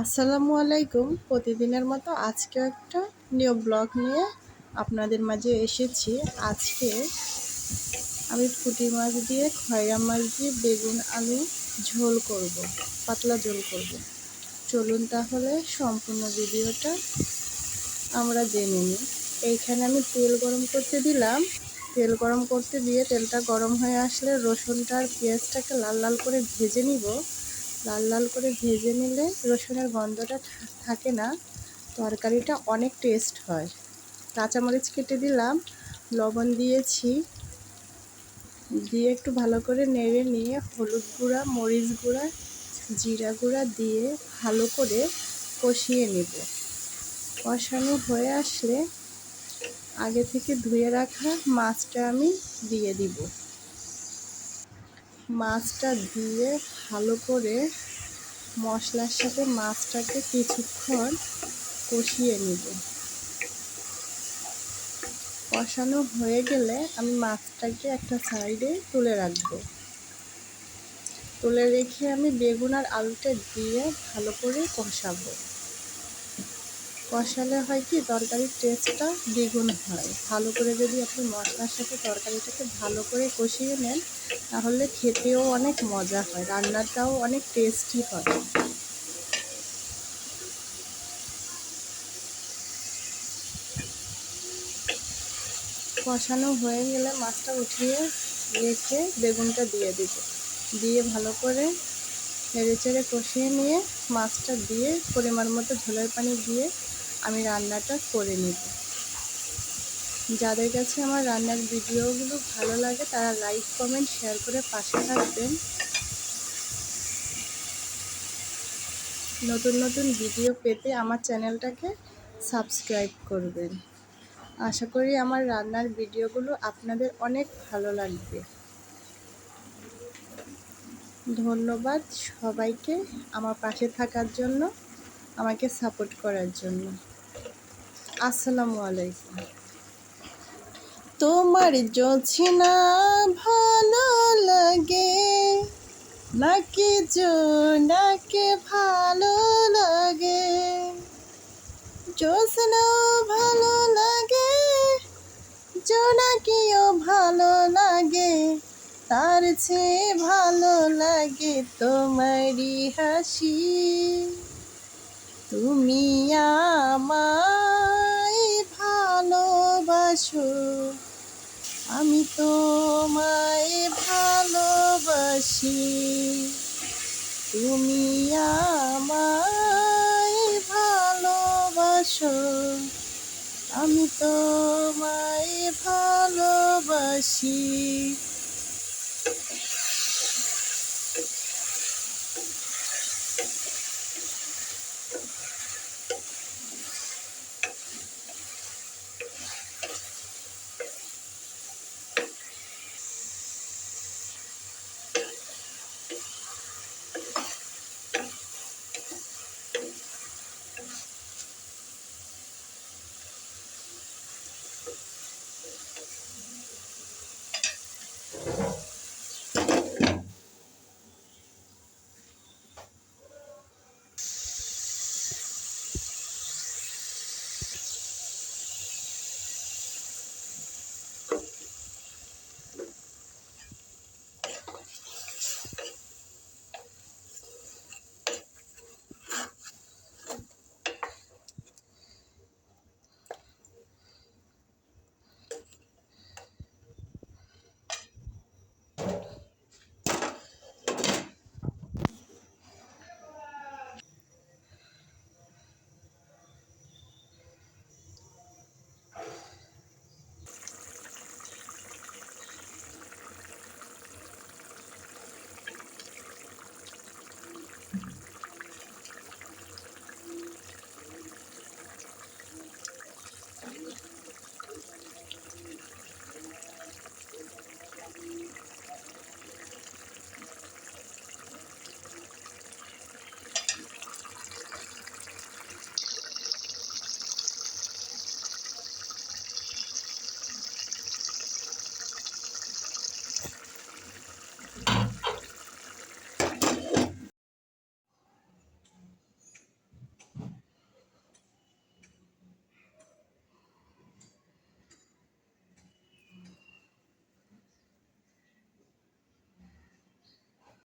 আসসালামু আলাইকুম। প্রতিদিনের মতো আজকে একটা নিউ ব্লগ নিয়ে আপনাদের মাঝে এসেছি। আজকে আমি পুঁটি মাছ দিয়ে খয়রা মাছ দিয়ে বেগুন, আলু ঝোল করব, পাতলা ঝোল করব। চলুন তাহলে সম্পূর্ণ ভিডিওটা আমরা জেনে নিই। এইখানে আমি তেল গরম করতে দিলাম। তেল গরম করতে দিয়ে তেলটা গরম হয়ে আসলে রসুনটা আর পেঁয়াজটাকে লাল লাল করে ভেজে নিব। লাল লাল করে ভেজে নিলে রসুনের গন্ধটা থাকে না, তরকারিটা অনেক টেস্ট হয়। কাঁচামরিচ কেটে দিলাম, লবণ দিয়েছি, দিয়ে একটু ভালো করে নেড়ে নিয়ে হলুদ গুঁড়া, মরিচ গুঁড়া, জিরা গুঁড়া দিয়ে ভালো করে কষিয়ে নেব। কষানো হয়ে আসলে আগে থেকে ধুয়ে রাখা মাছটা আমি দিয়ে দিব। মাছটা দিয়ে ভালো করে মশলার সাথে মাছটাকে কিছুক্ষণ কষিয়ে নিব। কষানো হয়ে গেলে আমি মাছটাকে একটা সাইডে তুলে রাখব। তুলে রেখে আমি বেগুন আর আলুটা দিয়ে ভালো করে কষাবো। কষালে হয় কি, তরকারির টেস্টটা দ্বিগুণ হয়। ভালো করে যদি আপনি মশলার সাথে তরকারিটাকে ভালো করে কষিয়ে নেন, তাহলে খেতেও অনেক মজা হয়, রান্নাটাও অনেক টেস্টি হয়। কষানো হয়ে গেলে মাছটা উঠিয়ে রেখে বেগুনটা দিয়ে দিব। দিয়ে ভালো করে নেড়ে চেড়ে কষিয়ে নিয়ে মাছটা দিয়ে পরিমাণ মতো ঝোলের পানি দিয়ে আমি রান্নাটা করে নিব। যাদের কাছে আমার রান্নার ভিডিওগুলো ভালো লাগে, তারা লাইক কমেন্ট শেয়ার করে পাশে থাকবেন। নতুন নতুন ভিডিও পেতে আমার চ্যানেলটাকে সাবস্ক্রাইব করবেন। আশা করি আমার রান্নার ভিডিওগুলো আপনাদের অনেক ভালো লাগবে। ধন্যবাদ সবাইকে আমার পাশে থাকার জন্য, আমাকে সাপোর্ট করার জন্য। আসসালামু আলাইকুম। তোমার না ভালো লাগে, নাকি নাকে ভালো লাগে? জোসনা ভালো লাগে জোনাকিও ভালো লাগে, তার চেয়ে ভালো লাগে তোমারই হাসি। তুমি তোমায় ভালোবাসি। তুমি আমায় ভালোবাসো। আমি তোমায় ভালোবাসি।